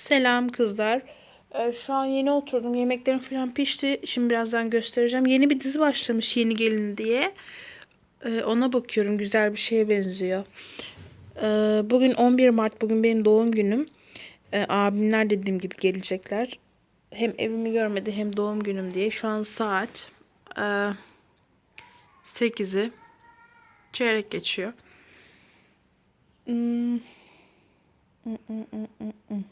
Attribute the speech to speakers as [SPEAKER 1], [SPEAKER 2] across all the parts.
[SPEAKER 1] Selam kızlar. Ee, şu an yeni oturdum. Yemeklerim falan pişti. Şimdi birazdan göstereceğim. Yeni bir dizi başlamış Yeni Gelin diye. Ee, ona bakıyorum. Güzel bir şeye benziyor. Ee, bugün 11 Mart. Bugün benim doğum günüm. Ee, abimler dediğim gibi gelecekler. Hem evimi görmedi hem doğum günüm diye. Şu an saat e, 8'i çeyrek geçiyor. Hmm. Mm, mm, mm, mm, mm.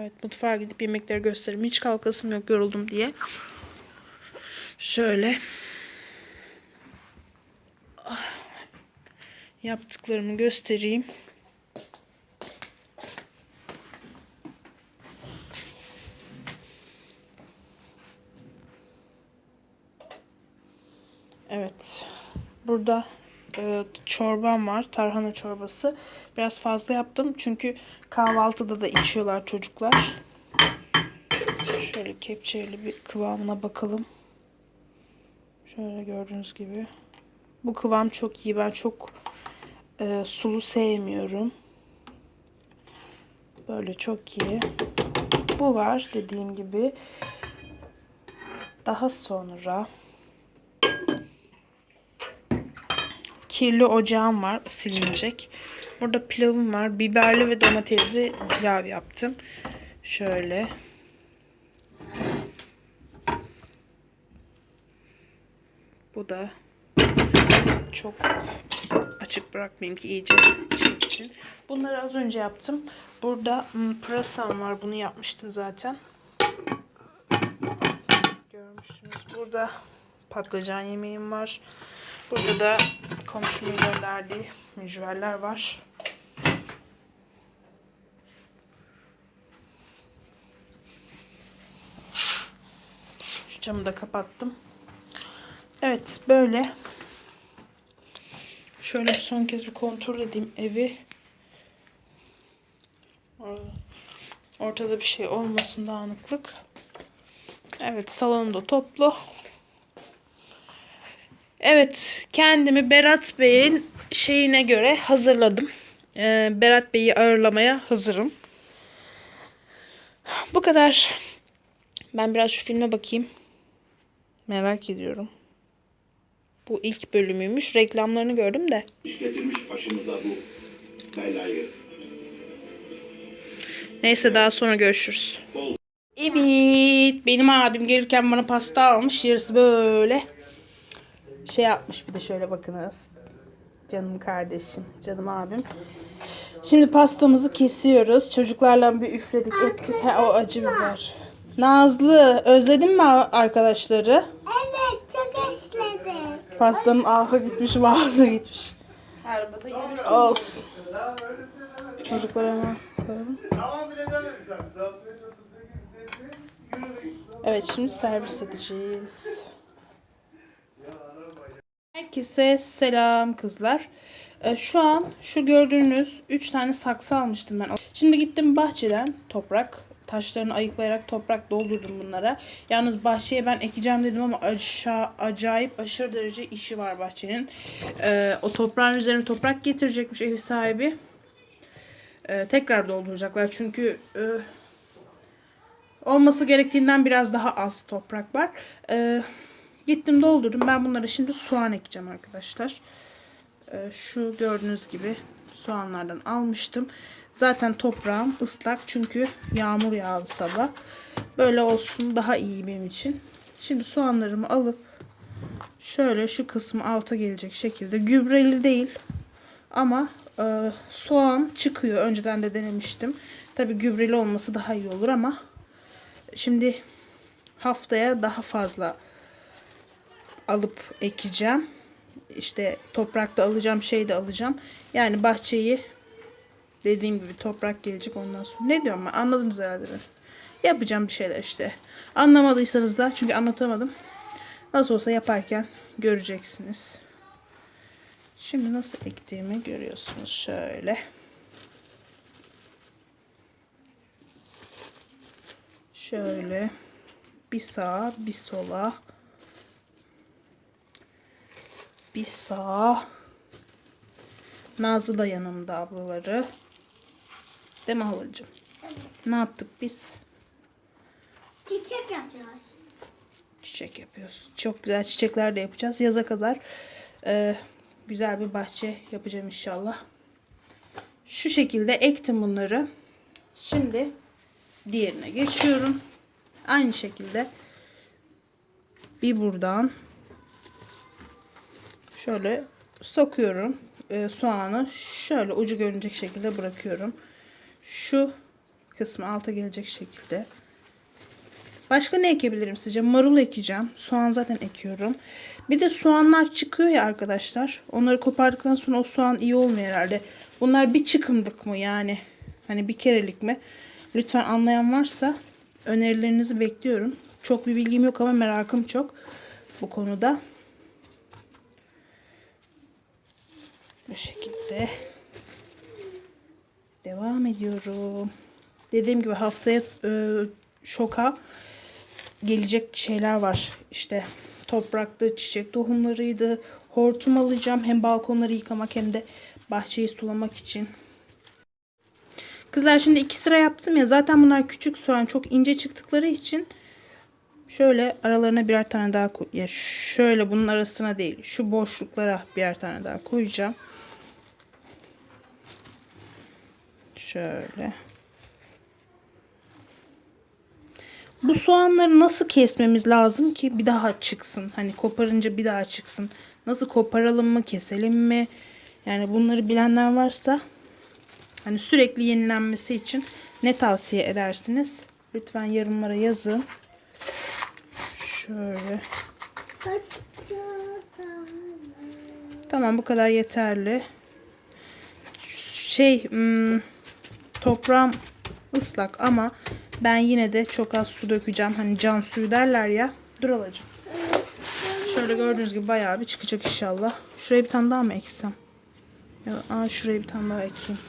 [SPEAKER 1] Evet mutfağa gidip yemekleri göstereyim. Hiç kalkasım yok yoruldum diye. Şöyle. Ah. Yaptıklarımı göstereyim. Evet. Burada e, çorbam var. Tarhana çorbası. Biraz fazla yaptım. Çünkü kahvaltıda da içiyorlar çocuklar. Şöyle kepçeyle bir kıvamına bakalım. Şöyle gördüğünüz gibi. Bu kıvam çok iyi. Ben çok e, sulu sevmiyorum. Böyle çok iyi. Bu var dediğim gibi. Daha sonra kirli ocağım var silinecek. Burada pilavım var. Biberli ve domatesli pilav yaptım. Şöyle. Bu da çok açık bırakmayayım ki iyice çeksin. Bunları az önce yaptım. Burada hmm, pırasam var. Bunu yapmıştım zaten. Görmüşsünüz. Burada patlıcan yemeğim var. Burada da komşumun gönderdiği mücverler var. Şu camı da kapattım. Evet böyle. Şöyle bir son kez bir kontrol edeyim evi. Ortada bir şey olmasın dağınıklık. Evet salonda toplu. Evet, kendimi Berat Bey'in şeyine göre hazırladım. Ee, Berat Bey'i ağırlamaya hazırım. Bu kadar. Ben biraz şu filme bakayım. Merak ediyorum. Bu ilk bölümüymüş. Reklamlarını gördüm de.
[SPEAKER 2] İş getirmiş başımıza bu belayı.
[SPEAKER 1] Neyse daha sonra görüşürüz. Evet, benim abim gelirken bana pasta almış. Yarısı böyle şey yapmış bir de şöyle bakınız. Canım kardeşim, canım abim. Şimdi pastamızı kesiyoruz. Çocuklarla bir üfledik ettik. Ha, o acı biber. Nazlı, özledin mi arkadaşları?
[SPEAKER 3] Evet çok özledim.
[SPEAKER 1] Pastanın ahı gitmiş, vahı gitmiş.
[SPEAKER 4] Arabada yemek
[SPEAKER 1] Olsun. Çocuklara hemen koyalım. Evet, şimdi servis edeceğiz. Herkese selam kızlar. Ee, şu an şu gördüğünüz 3 tane saksı almıştım ben. Şimdi gittim bahçeden toprak taşlarını ayıklayarak toprak doldurdum bunlara. Yalnız bahçeye ben ekeceğim dedim ama aşağı acayip aşırı derece işi var bahçenin. Ee, o toprağın üzerine toprak getirecekmiş ev sahibi. Ee, tekrar dolduracaklar çünkü e, olması gerektiğinden biraz daha az toprak var. Ee, Gittim doldurdum. Ben bunlara şimdi soğan ekeceğim arkadaşlar. Ee, şu gördüğünüz gibi soğanlardan almıştım. Zaten toprağım ıslak çünkü yağmur yağdı sabah. Böyle olsun daha iyi benim için. Şimdi soğanlarımı alıp şöyle şu kısmı alta gelecek şekilde gübreli değil ama e, soğan çıkıyor. Önceden de denemiştim. Tabi gübreli olması daha iyi olur ama şimdi haftaya daha fazla alıp ekeceğim. İşte toprakta alacağım, şey de alacağım. Yani bahçeyi dediğim gibi toprak gelecek ondan sonra. Ne diyorum ben? Anladınız herhalde ben. Yapacağım bir şeyler işte. Anlamadıysanız da çünkü anlatamadım. Nasıl olsa yaparken göreceksiniz. Şimdi nasıl ektiğimi görüyorsunuz şöyle. Şöyle bir sağa bir sola bir sağa. Nazlı da yanımda ablaları. Değil mi halacığım? Ne yaptık biz?
[SPEAKER 3] Çiçek yapıyoruz.
[SPEAKER 1] Çiçek yapıyoruz. Çok güzel çiçekler de yapacağız. Yaza kadar e, güzel bir bahçe yapacağım inşallah. Şu şekilde ektim bunları. Şimdi diğerine geçiyorum. Aynı şekilde bir buradan şöyle sokuyorum. E, soğanı şöyle ucu görünecek şekilde bırakıyorum. Şu kısmı alta gelecek şekilde. Başka ne ekebilirim sizce? Marul ekeceğim. Soğan zaten ekiyorum. Bir de soğanlar çıkıyor ya arkadaşlar. Onları kopardıktan sonra o soğan iyi olmuyor herhalde. Bunlar bir çıkımlık mı yani? Hani bir kerelik mi? Lütfen anlayan varsa önerilerinizi bekliyorum. Çok bir bilgim yok ama merakım çok bu konuda. Bu şekilde devam ediyorum. Dediğim gibi haftaya e, şoka gelecek şeyler var. İşte topraktı, çiçek tohumlarıydı. Hortum alacağım. Hem balkonları yıkamak hem de bahçeyi sulamak için. Kızlar şimdi iki sıra yaptım ya. Zaten bunlar küçük soğan çok ince çıktıkları için şöyle aralarına birer tane daha. Ya şöyle bunun arasına değil. Şu boşluklara birer tane daha koyacağım. Şöyle. Bu soğanları nasıl kesmemiz lazım ki bir daha çıksın? Hani koparınca bir daha çıksın. Nasıl koparalım mı, keselim mi? Yani bunları bilenler varsa hani sürekli yenilenmesi için ne tavsiye edersiniz? Lütfen yorumlara yazın. Şöyle. Tamam bu kadar yeterli. Şey hmm, toprağım ıslak ama ben yine de çok az su dökeceğim. Hani can suyu derler ya. Dur alacağım. Şöyle gördüğünüz gibi bayağı bir çıkacak inşallah. Şuraya bir tane daha mı eksem? Ya, aa, şuraya bir tane daha ekeyim.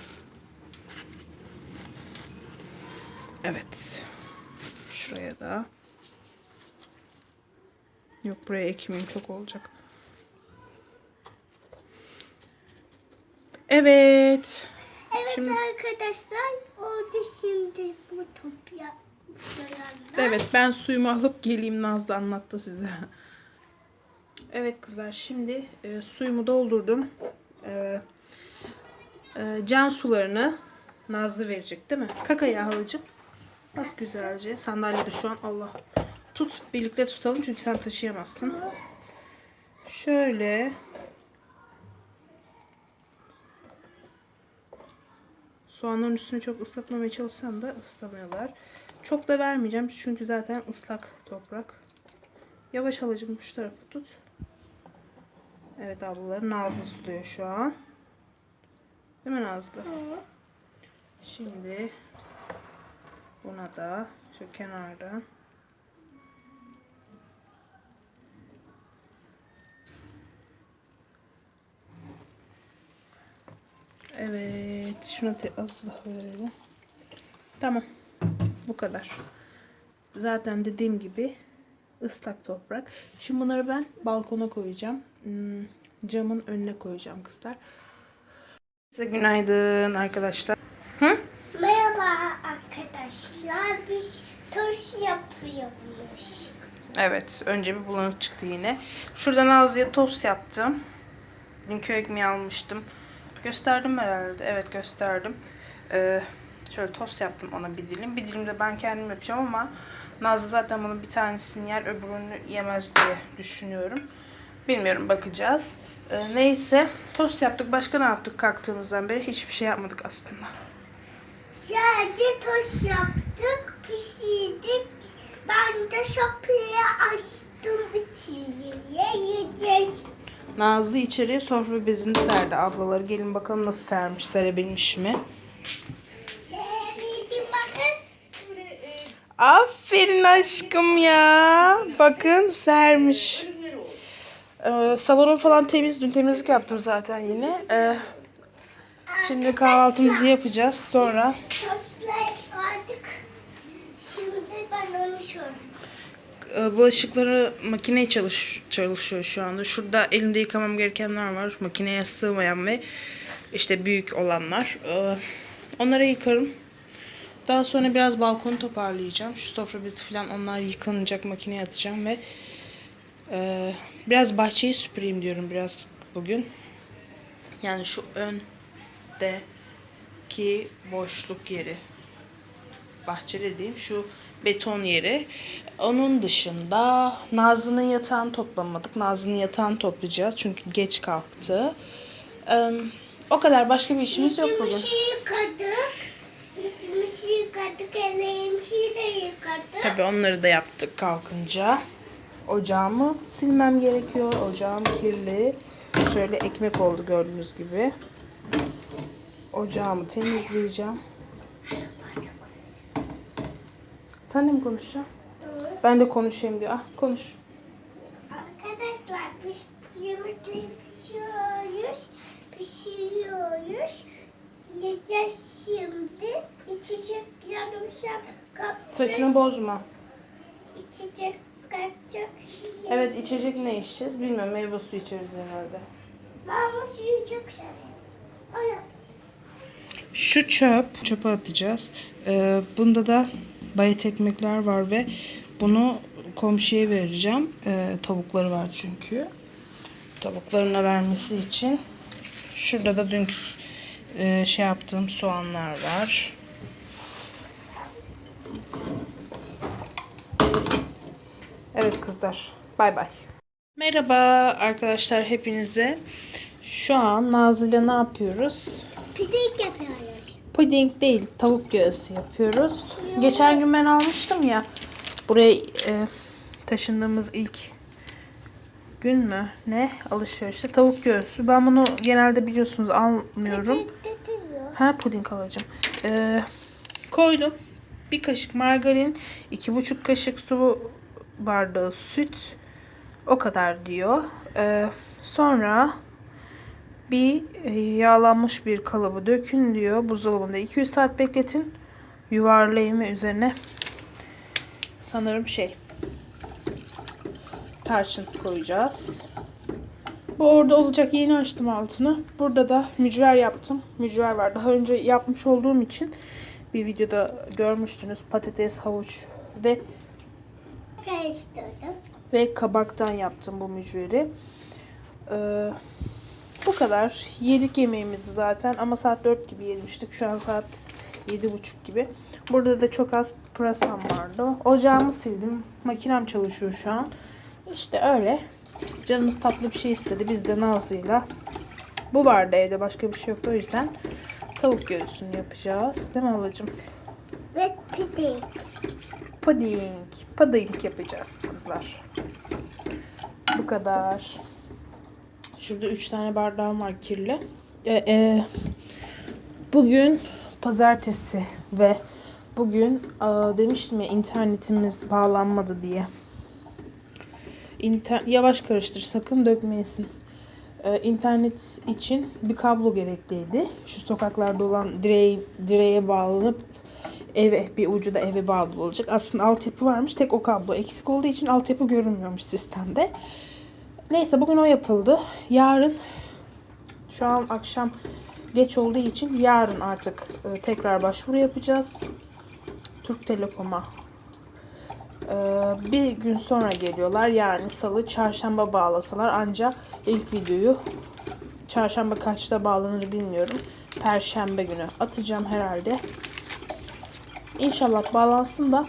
[SPEAKER 1] Evet. Şuraya da. Yok buraya ekmeyeyim çok olacak. Evet.
[SPEAKER 3] Evet
[SPEAKER 1] Şimdi-
[SPEAKER 3] arkadaşlar oldu şimdi bu top yapmışlar.
[SPEAKER 1] Evet ben suyumu alıp geleyim Nazlı anlattı size. Evet kızlar şimdi e, suyumu doldurdum. E, e, can sularını Nazlı verecek değil mi? Kaka ya halıcım. Güzelce. Sandalyede şu an Allah. Tut birlikte tutalım çünkü sen taşıyamazsın. Şöyle. Soğanların üstünü çok ıslatmamaya çalışsam da ıslamıyorlar. Çok da vermeyeceğim çünkü zaten ıslak toprak. Yavaş alıcım şu tarafı tut. Evet ablaları Nazlı suluyor şu an. Değil mi Nazlı? Şimdi buna da şu kenardan Evet. Şuna te- az daha verelim. Tamam. Bu kadar. Zaten dediğim gibi ıslak toprak. Şimdi bunları ben balkona koyacağım. Hmm, camın önüne koyacağım kızlar. Size günaydın arkadaşlar. Hı?
[SPEAKER 3] Merhaba arkadaşlar. Biz toş yapıyoruz.
[SPEAKER 1] Evet. Önce bir bulanık çıktı yine. Şuradan Nazlı'ya tost yaptım. Dün köy ekmeği almıştım. Gösterdim herhalde. Evet gösterdim. Ee, şöyle tost yaptım ona bir dilim. Bir dilim de ben kendim yapacağım ama Nazlı zaten bunun bir tanesini yer öbürünü yemez diye düşünüyorum. Bilmiyorum bakacağız. Ee, neyse tost yaptık. Başka ne yaptık kalktığımızdan beri? Hiçbir şey yapmadık aslında.
[SPEAKER 3] Sadece toş yaptık, pişirdik. Ben de şapıyı açtım içeriye yiyeceğiz.
[SPEAKER 1] Nazlı içeriye sofra bezini serdi. Ablaları gelin bakalım nasıl sermiş, serebilmiş mi?
[SPEAKER 3] Bakın.
[SPEAKER 1] Aferin aşkım ya. Bakın sermiş. Ee, salonum falan temiz. Dün temizlik yaptım zaten yine. Ee, şimdi kahvaltımızı yapacağız. Sonra
[SPEAKER 3] Toşlar aldık. Şimdi ben onu soruyorum.
[SPEAKER 1] e, bulaşıkları makineye çalış, çalışıyor şu anda. Şurada elimde yıkamam gerekenler var. Makineye sığmayan ve işte büyük olanlar. Ee, onları yıkarım. Daha sonra biraz balkonu toparlayacağım. Şu sofra bezi falan onlar yıkanacak makineye atacağım ve e, biraz bahçeyi süpüreyim diyorum biraz bugün. Yani şu öndeki boşluk yeri. Bahçe dediğim şu beton yeri. Onun dışında Nazlı'nın yatağını toplamadık. Nazlı'nın yatağını toplayacağız çünkü geç kalktı. Ee, o kadar başka bir işimiz yok bugün.
[SPEAKER 3] Yüzümüzü yıkadık. Yüzümüzü yıkadık. Ellerimizi de yıkadık.
[SPEAKER 1] Tabii onları da yaptık kalkınca. Ocağımı silmem gerekiyor. Ocağım kirli. Şöyle ekmek oldu gördüğünüz gibi. Ocağımı temizleyeceğim. Sen de mi konuşacaksın? Ben de konuşayım diyor. Ah konuş.
[SPEAKER 3] Arkadaşlar biz yemekleri pişiriyoruz. Pişiriyoruz. Yiyeceğiz şimdi. İçecek yarım saat kalkacağız.
[SPEAKER 1] Saçını bozma.
[SPEAKER 3] İçecek kalkacak.
[SPEAKER 1] Evet içecek ne içeceğiz bilmiyorum. Meyve suyu içeriz herhalde.
[SPEAKER 3] Bu suyu çok severim.
[SPEAKER 1] Şu çöp, çöpe atacağız. Ee, bunda da bayat ekmekler var ve bunu komşuya vereceğim. Ee, tavukları var çünkü. Tavuklarına vermesi için. Şurada da dünkü e, şey yaptığım soğanlar var. Evet kızlar. Bay bay. Merhaba arkadaşlar hepinize. Şu an Nazlı'yla ne yapıyoruz?
[SPEAKER 3] Pidek yapıyoruz.
[SPEAKER 1] Puding değil, tavuk göğsü yapıyoruz. Geçen gün ben almıştım ya. Buraya e, taşındığımız ilk gün mü? Ne? Alışverişte tavuk göğsü. Ben bunu genelde biliyorsunuz almıyorum. Ha puding alacağım. Ee, koydum. Bir kaşık margarin, iki buçuk kaşık su bardağı süt. O kadar diyor. Ee, sonra bir e, yağlanmış bir kalıbı dökün diyor. Buzdolabında 200 saat bekletin. Yuvarlayın ve üzerine sanırım şey tarçın koyacağız. Bu orada olacak. Yeni açtım altını. Burada da mücver yaptım. Mücver var. Daha önce yapmış olduğum için bir videoda görmüştünüz. Patates, havuç ve
[SPEAKER 3] Karıştırdım.
[SPEAKER 1] ve kabaktan yaptım bu mücveri. Ee, bu kadar. Yedik yemeğimizi zaten ama saat 4 gibi yemiştik. Şu an saat 7.30 gibi. Burada da çok az pırasam vardı. Ocağımı sildim. Makinem çalışıyor şu an. İşte öyle. Canımız tatlı bir şey istedi. Biz de Nazlı'yla. Bu vardı evde. Başka bir şey yok. O yüzden tavuk göğsünü yapacağız. Değil mi ablacığım?
[SPEAKER 3] Ve pidek.
[SPEAKER 1] Pudding. Pudding yapacağız kızlar. Bu kadar. Şurada üç tane bardağım var kirli. Ee, e, bugün pazartesi ve bugün aa, demiştim ya internetimiz bağlanmadı diye. İnter yavaş karıştır sakın dökmeyesin. Ee, internet için bir kablo gerekliydi. Şu sokaklarda olan direğe, direğe bağlanıp eve bir ucu da eve bağlı olacak. Aslında altyapı varmış. Tek o kablo eksik olduğu için altyapı görünmüyormuş sistemde. Neyse bugün o yapıldı. Yarın şu an akşam geç olduğu için yarın artık e, tekrar başvuru yapacağız. Türk Telekom'a. E, bir gün sonra geliyorlar. Yani salı, çarşamba bağlasalar ancak ilk videoyu çarşamba kaçta bağlanır bilmiyorum. Perşembe günü atacağım herhalde. İnşallah bağlansın da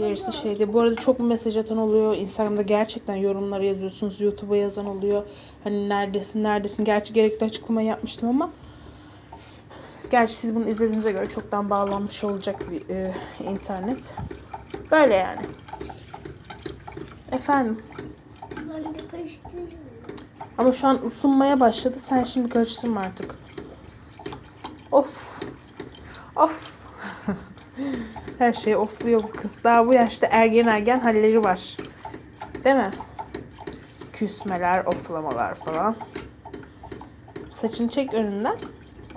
[SPEAKER 1] gerisi şeyde. Bu arada çok mesaj atan oluyor. Instagram'da gerçekten yorumları yazıyorsunuz. YouTube'a yazan oluyor. Hani neredesin neredesin. Gerçi gerekli açıklama yapmıştım ama gerçi siz bunu izlediğinize göre çoktan bağlanmış olacak bir e, internet. Böyle yani. Efendim. Ama şu an ısınmaya başladı. Sen şimdi karıştırma artık. Of. Of. Her şey ofluyor bu kız. Daha bu yaşta ergen ergen halleri var. Değil mi? Küsmeler, oflamalar falan. Saçını çek önünden.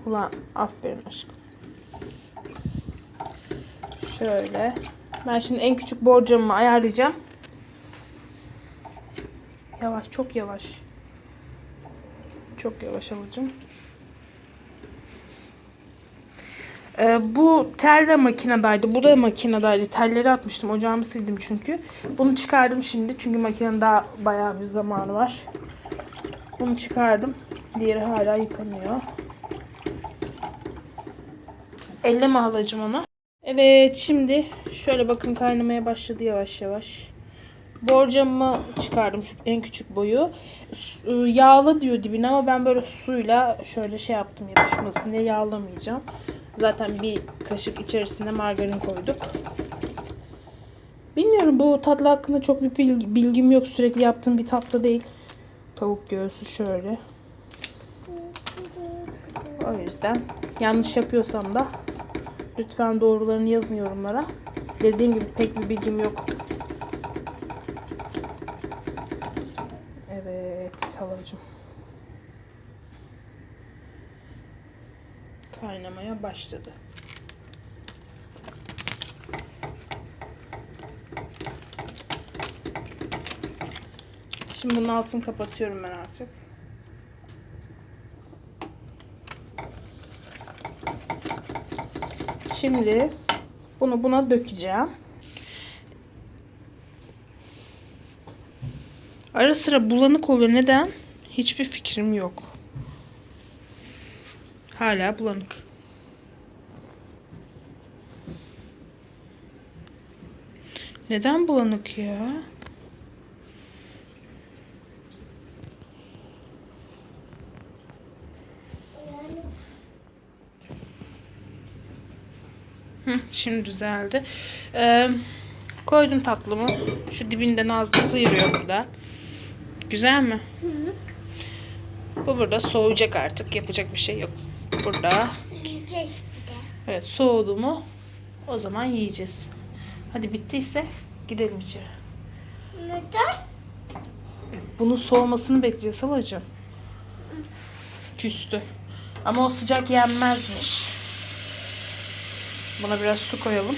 [SPEAKER 1] Kulağın. Aferin aşkım. Şöyle. Ben şimdi en küçük borcamımı ayarlayacağım. Yavaş, çok yavaş. Çok yavaş alıcım. Ee, bu tel de makinedaydı. Bu da makinedaydı. Telleri atmıştım. Ocağımı sildim çünkü. Bunu çıkardım şimdi. Çünkü makinenin daha bayağı bir zamanı var. Bunu çıkardım. Diğeri hala yıkanıyor. Elleme halacım onu. Evet şimdi şöyle bakın kaynamaya başladı yavaş yavaş. Borcamımı çıkardım şu en küçük boyu. Yağlı diyor dibine ama ben böyle suyla şöyle şey yaptım yapışmasın diye yağlamayacağım. Zaten bir kaşık içerisine margarin koyduk. Bilmiyorum bu tatlı hakkında çok bir bilgi- bilgim yok. Sürekli yaptığım bir tatlı değil. Tavuk göğsü şöyle. O yüzden yanlış yapıyorsam da lütfen doğrularını yazın yorumlara. Dediğim gibi pek bir bilgim yok. Evet halacığım. Kaynamaya başladı. Şimdi bunun altını kapatıyorum ben artık. Şimdi bunu buna dökeceğim. Ara sıra bulanık oluyor. Neden? Hiçbir fikrim yok. Hala bulanık. Neden bulanık ya? Hı, şimdi düzeldi. Ee, koydum tatlımı. Şu dibinden ağzı sıyırıyor burada. Güzel mi? Bu burada soğuyacak artık. Yapacak bir şey yok. Burada.
[SPEAKER 3] Yiyeceğiz bir de.
[SPEAKER 1] Evet soğudu mu o zaman yiyeceğiz. Hadi bittiyse gidelim içeri.
[SPEAKER 3] Neden?
[SPEAKER 1] Bunun soğumasını bekleyeceğiz halacığım. Küstü. Ama o sıcak yenmezmiş. Buna biraz su koyalım.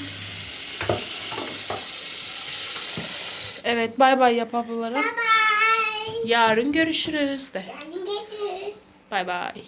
[SPEAKER 1] Evet bay bay yap ablalara.
[SPEAKER 3] Bye.
[SPEAKER 1] Yarın görüşürüz de.
[SPEAKER 3] Yarın görüşürüz.
[SPEAKER 1] Bay bay.